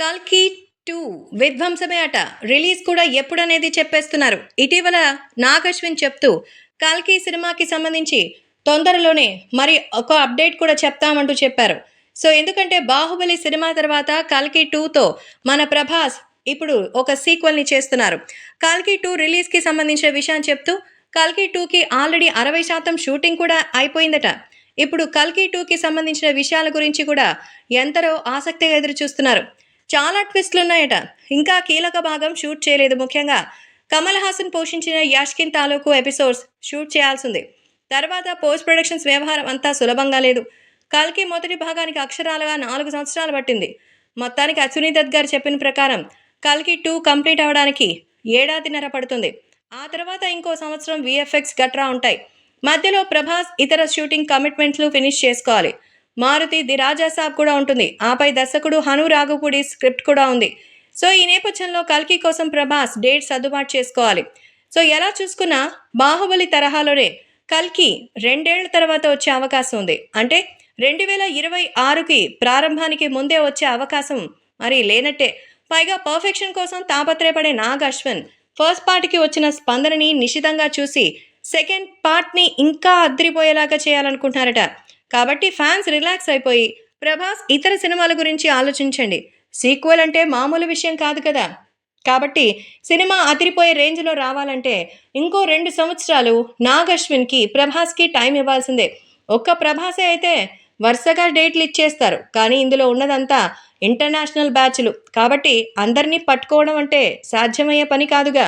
కల్కి టూ విధ్వంసమే అట. రిలీజ్ కూడా ఎప్పుడనేది చెప్పేస్తున్నారు. ఇటీవల నాగశ్విన్ చెప్తూ కల్కి సినిమాకి సంబంధించి తొందరలోనే మరి ఒక అప్డేట్ కూడా చెప్తామంటూ చెప్పారు. సో ఎందుకంటే బాహుబలి సినిమా తర్వాత కల్కి టూతో మన ప్రభాస్ ఇప్పుడు ఒక సీక్వెల్ని చేస్తున్నారు. కల్కి టూ రిలీజ్కి సంబంధించిన విషయాన్ని చెప్తూ కల్కి టూకి ఆల్రెడీ అరవై శాతం షూటింగ్ కూడా అయిపోయిందట. ఇప్పుడు కల్కి టూకి సంబంధించిన విషయాల గురించి కూడా ఎంతరో ఆసక్తిగా ఎదురు చూస్తున్నారు చాలా ట్విస్ట్లు ఉన్నాయట. ఇంకా కీలక భాగం షూట్ చేయలేదు. ముఖ్యంగా కమల్ హాసన్ పోషించిన యాష్కిన్ తాలూకు ఎపిసోడ్స్ షూట్ చేయాల్సింది. తర్వాత పోస్ట్ ప్రొడక్షన్స్ వ్యవహారం అంతా సులభంగా లేదు. కల్కి మొదటి భాగానికి అక్షరాలుగా నాలుగు సంవత్సరాలు పట్టింది. మొత్తానికి అశ్విని దత్ గారు చెప్పిన ప్రకారం కల్కి టూ కంప్లీట్ అవ్వడానికి ఏడాదిన్నర పడుతుంది. ఆ తర్వాత ఇంకో సంవత్సరం విఎఫ్ఎక్స్ గట్రా ఉంటాయి. మధ్యలో ప్రభాస్ ఇతర షూటింగ్ కమిట్మెంట్లు ఫినిష్ చేసుకోవాలి. మారుతి ది రాజా సాబ్ కూడా ఉంటుంది. ఆపై దర్శకుడు హను రాఘపూడి స్క్రిప్ట్ కూడా ఉంది. సో ఈ నేపథ్యంలో కల్కి కోసం ప్రభాస్ డేట్ సర్దుబాటు చేసుకోవాలి. సో ఎలా చూసుకున్నా బాహుబలి తరహాలోనే కల్కి రెండేళ్ళ తర్వాత వచ్చే అవకాశం ఉంది. అంటే రెండు వేల ఇరవై ఆరుకి ప్రారంభానికి ముందే వచ్చే అవకాశం మరి లేనట్టే. పైగా పర్ఫెక్షన్ కోసం తాపత్రయపడే నాగ్ అశ్విన్ ఫస్ట్ పార్ట్కి వచ్చిన స్పందనని నిశితంగా చూసి సెకండ్ పార్ట్ని ఇంకా అద్రిపోయేలాగా చేయాలనుకుంటున్నారట. కాబట్టి ఫ్యాన్స్ రిలాక్స్ అయిపోయి ప్రభాస్ ఇతర సినిమాల గురించి ఆలోచించండి. సీక్వెల్ అంటే మామూలు విషయం కాదు కదా. కాబట్టి సినిమా అదిరిపోయే రేంజ్లో రావాలంటే ఇంకో రెండు సంవత్సరాలు నాగ్ అశ్విన్కి ప్రభాస్కి టైం ఇవ్వాల్సిందే. ఒక్క ప్రభాసే అయితే వరుసగా డేట్లు ఇచ్చేస్తారు. కానీ ఇందులో ఉన్నదంతా ఇంటర్నేషనల్ బ్యాచ్లు కాబట్టి అందరినీ పట్టుకోవడం అంటే సాధ్యమయ్యే పని కాదుగా.